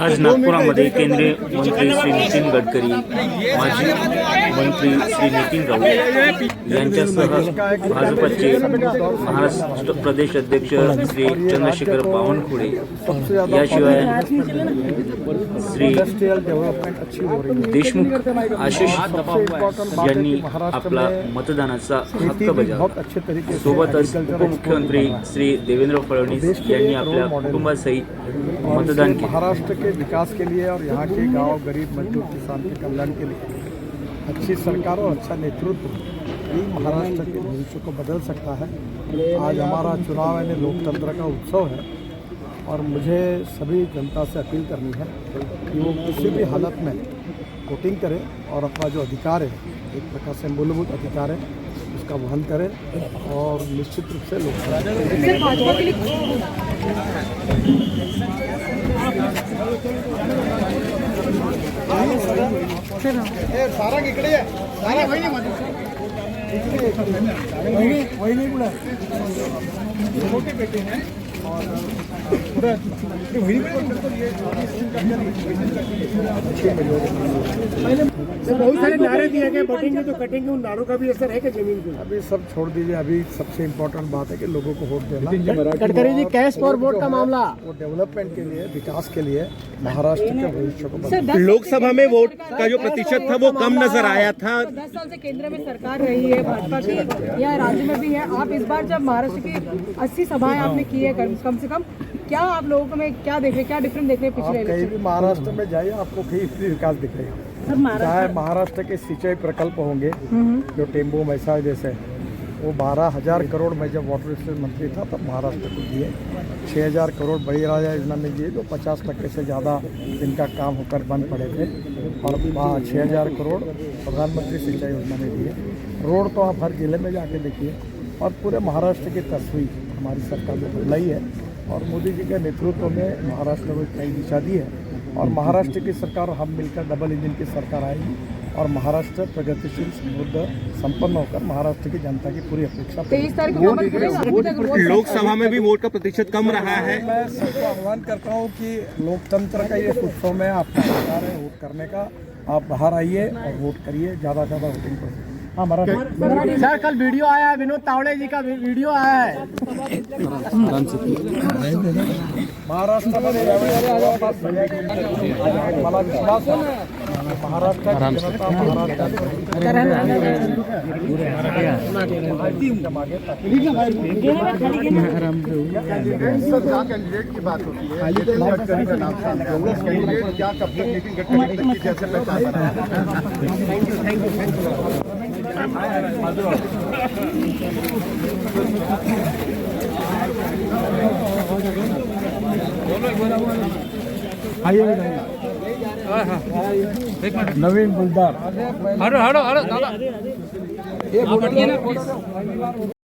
आज नागपुरामध्ये केंद्रीय मंत्री श्री नितीन गडकरी माजी मंत्री श्री नितीन राऊत यांच्यासह भाजपचे महाराष्ट्र प्रदेश अध्यक्ष श्री चंद्रशेखर बावनकुळे याशिवाय श्री देशमुख आशिष यांनी आपला मतदानाचा हक्क बजावला. सोबतच उपमुख्यमंत्री श्री देवेंद्र फडणवीस यांनी आपल्या कुटुंबासहित मतदान केले. के विकास के लिए और यहाँ के गाँव गरीब मजदूर किसान के कल्याण के लिए अच्छी सरकार और अच्छा नेतृत्व ही महाराष्ट्र के भविष्य को बदल सकता है। आज हमारा चुनाव यानी लोकतंत्र का उत्सव है और मुझे सभी जनता से अपील करनी है कि वो किसी भी हालत में वोटिंग करें और अपना जो अधिकार है, एक प्रकार से मूलभूत अधिकार है का वहन करें और निश्चित रूप से लोग हाँ। नहीं वही नहीं बुला। छोटे बेटे हैं। बहुत सारे नारे दिए गए बढ़ेंगे तो कटेंगे उन नारों का भी असर है क्या ज़मीन पे अभी सब छोड़ दीजिए अभी सबसे इम्पोर्टेंट बात है कि लोगों को vote Dena Gadkari ji cash for vote का मामला वो डेवलपमेंट के लिए विकास के लिए महाराष्ट्र के भविष्य को लोकसभा में वोट का जो प्रतिशत था वो कम नज़र आया था दस साल से केंद्र में सरकार रही है भाजपा की या राज्य में भी है आप इस बार जब महाराष्ट्र की अस्सी सभाएँ आपने की है कम कम से कम क्या आप लोगों में क्या देख रहे क्या डिफरेंस देख रहे हैं पिछले कहीं भी महाराष्ट्र में जाइए आपको कहीं भी विकास दिखेगा चाहे महाराष्ट्र के सिंचाई प्रकल्प होंगे जो टेम्बू मैसाज जैसे वो बारह हज़ार करोड़ में जब वाटर रिसोर्स मंत्री था तब महाराष्ट्र को दिए। छः हज़ार करोड़ बड़ी राजा योजना में दिए जो पचास टक्के से ज़्यादा जिनका काम होकर बंद पड़े थे और छः हज़ार करोड़ प्रधानमंत्री सिंचाई योजना में दिए। रोड तो आप हर ज़िले में जाके देखिए और पूरे महाराष्ट्र की तस्वीर। हमारी सरकार ने बदलाई है और मोदी जी के नेतृत्व में महाराष्ट्र को एक नई दिशा दी है। और महाराष्ट्र की सरकार और हम मिलकर डबल इंजन की सरकार आएगी और महाराष्ट्र प्रगतिशील समृद्ध संपन्न होकर महाराष्ट्र की जनता की पूरी अपेक्षा लोकसभा में भी वोट का प्रतिशत कम रहा है। मैं सबको आह्वान करता हूँ कि लोकतंत्र का ये उत्सव में आपका अधिकार है वोट करने का। आप बाहर आइए और वोट करिए ज़्यादा से ज़्यादा वोटिंग करिए हाँ मराठी सर कल वीडियो आया है विनोद तावड़े जी का भी- वीडियो आया है। महाराष्ट्रामध्ये यावेळी जवळपास सगळ्या मला विश्वास आहे महाराष्ट्राची जनता महाराष्ट्राच्या मागे कैंडिडेट की बात होती है नितिन गडकरी का नाम सामने आया। उस कैंडिडेट क्या कब तक नितिन गडकरी तक की कैसे पहचान बनाए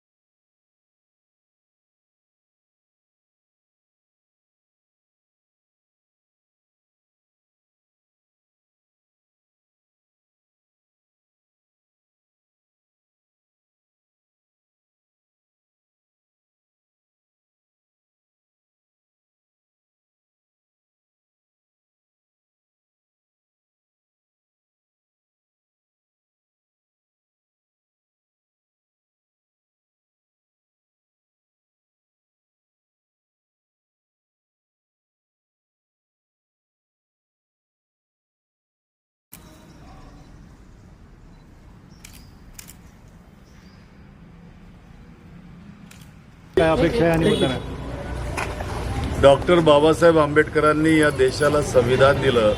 काय अपेक्षा आहे आणि मतदान आहे? डॉक्टर बाबासाहेब आंबेडकरांनी या देशाला संविधान दिलं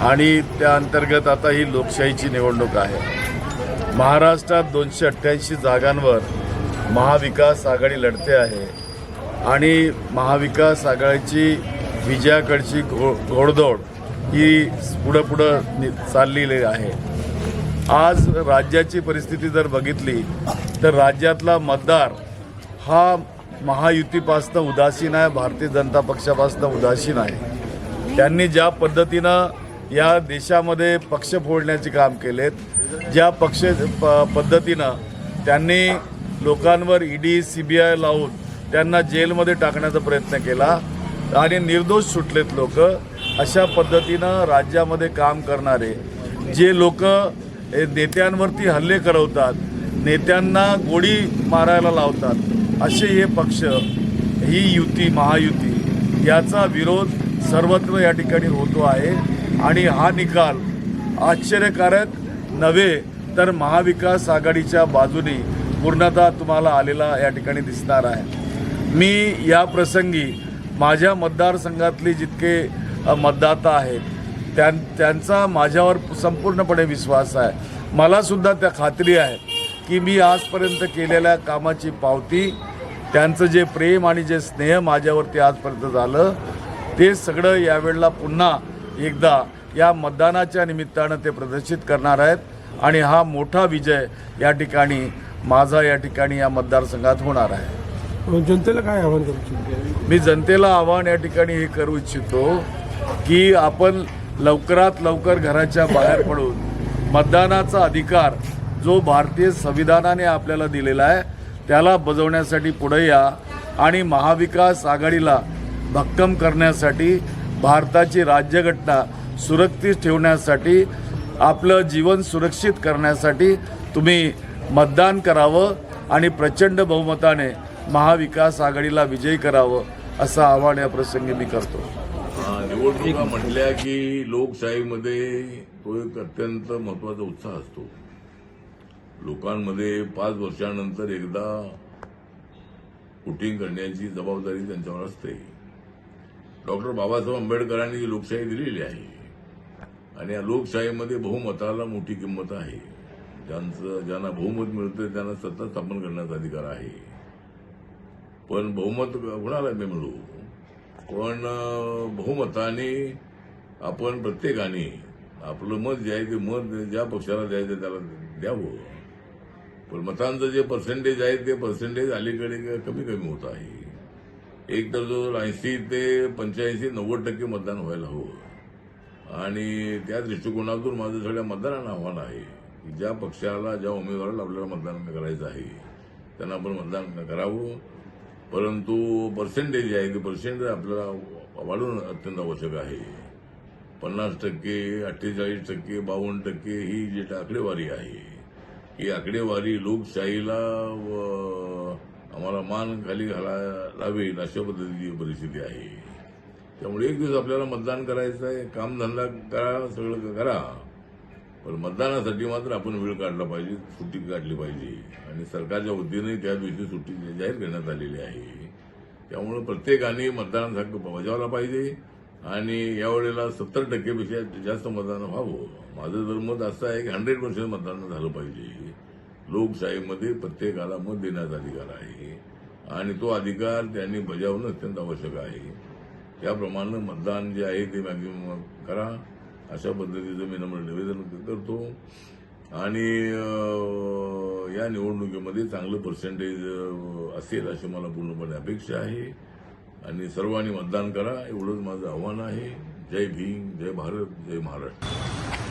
आणि त्या अंतर्गत आता ही लोकशाहीची निवडणूक आहे. महाराष्ट्रात दोनशे अठ्ठ्याऐंशी जागांवर महाविकास आघाडी लढते आहे आणि महाविकास आघाडीची विजयाकडची घो घोडदौड ही पुढं पुढं नि- चाललेली आहे. आज राज्याची परिस्थिती जर बघितली तर राज्यातला मतदार हा महायुतीपासनं उदासीन आहे भारतीय जनता पक्षापासनं उदासीन आहे. त्यांनी ज्या पद्धतीनं या देशामध्ये पक्ष फोडण्याचे काम केलेत ज्या पक्ष प पद्धतीनं त्यांनी लोकांवर ईडी सी बी आय लावून त्यांना जेलमध्ये टाकण्याचा प्रयत्न केला आणि निर्दोष सुटलेत लोक अशा पद्धतीनं राज्यामध्ये काम करणारे जे लोक नेत्यांवरती हल्ले करवतात नेत्यांना गोळी मारायला लावतात असे हे पक्ष ही युती महायुती याचा विरोध सर्वत्र या ठिकाणी होतो आहे. आणि हा निकाल आश्चर्यकारक नव्हे तर महाविकास आघाडीच्या बाजूने पूर्णतः तुम्हाला आलेला या ठिकाणी दिसणार आहे. मी या प्रसंगी माझ्या मतदारसंघातले जितके मतदाता आहेत त्यां त्यांचा माझ्यावर संपूर्णपणे विश्वास आहे. मलासुद्धा त्या खात्री आहे की मी आजपर्यंत केलेल्या कामाची पावती त्यांचं जे प्रेम आणि जे स्नेह माझ्यावरती आजपर्यंत झालं ते सगळं यावेळेला पुन्हा एकदा या मतदानाच्या निमित्तानं ते प्रदर्शित करणार आहेत. आणि हा मोठा विजय या ठिकाणी माझा या ठिकाणी या मतदारसंघात होणार आहे. जनतेला काय आव्हान करू इच्छितो? मी जनतेला आव्हान या ठिकाणी हे करू इच्छितो की आपण लवकरात लवकर घराच्या बाहेर पडून मतदानाचा अधिकार जो भारतीय संविधानाने आपल्याला दिलेला आहे त्याला बजवण्यासाठी पुढे या आणि महाविकास आघाडीला भक्कम करण्यासाठी भारताची राज्यघटना सुरक्षित ठेवण्यासाठी आपलं जीवन सुरक्षित करण्यासाठी तुम्ही मतदान करावं आणि प्रचंड बहुमताने महाविकास आघाडीला विजयी करावं असं आव्हान या प्रसंगी मी करतो. निवडणुका म्हटल्या की लोकशाहीमध्ये तो एक अत्यंत महत्त्वाचा उत्साह असतो. लोकांमध्ये पाच वर्षानंतर एकदा वोटिंग करण्याची जबाबदारी त्यांच्यावर असते. डॉक्टर बाबासाहेब आंबेडकरांनी जी लोकशाही दिलेली आहे आणि या लोकशाहीमध्ये बहुमताला मोठी किंमत आहे. ज्यांचं ज्यांना बहुमत मिळतं त्यांना सत्ता स्थापन करण्याचा अधिकार आहे. पण बहुमत कुणाला मी मिळू? पण बहुमताने आपण प्रत्येकाने आपलं मत जे आहे ते मत ज्या पक्षाला द्यायचं त्याला द्यावं. पण मतांचं जे पर्सेंटेज आहे ते पर्सेंटेज अलीकडे कमी कमी होत आहे. एक तर जो ऐंशी ते पंच्याऐंशी नव्वद टक्के मतदान व्हायला हवं. आणि त्या दृष्टिकोनातून माझं सगळ्या मतदारांना आव्हान आहे की ज्या पक्षाला ज्या उमेदवाराला आपल्याला मतदान करायचं आहे त्यांना आपण मतदान करावं. परंतु पर्सेंटेज जे आहे ते पर्सेंटेज आपल्याला वाढवणं अत्यंत आवश्यक आहे. पन्नास टक्के अठ्ठेचाळीस टक्के बावन्न टक्के ही जी आकडेवारी आहे ही आकडेवारी लोकशाहीला व आम्हाला मान खाली घालावी अशा पद्धतीची परिस्थिती आहे. त्यामुळे एक दिवस आपल्याला मतदान करायचं आहे कामधंदा करा सगळं करा. पण मतदानासाठी मात्र आपण वेळ काढला पाहिजे सुट्टी काढली पाहिजे. आणि सरकारच्या वतीने त्या दिवशी सुट्टी जाहीर करण्यात आलेली आहे. त्यामुळे प्रत्येकाने मतदानाचा हक्क बजावला पाहिजे. आणि यावेळेला सत्तर टक्केपेक्षा जास्त मतदान व्हावं. माझं जर मत असं आहे की हंड्रेड पर्सेंट मतदान झालं पाहिजे. लोकशाहीमध्ये प्रत्येकाला मत देण्याचा अधिकार आहे. आणि तो अधिकार त्यांनी बजावणं अत्यंत आवश्यक आहे. त्याप्रमाणे मतदान जे आहे ते मॅक्झिमम करा. अशा पद्धतीचं मी नम्र निवेदन करतो. आणि या निवडणुकीमध्ये चांगलं पर्सेंटेज असेल अशी मला पूर्णपणे अपेक्षा आहे. आणि सर्वांनी मतदान करा. एवढंच माझं आव्हान आहे. जय भीम जय भारत जय महाराष्ट्र.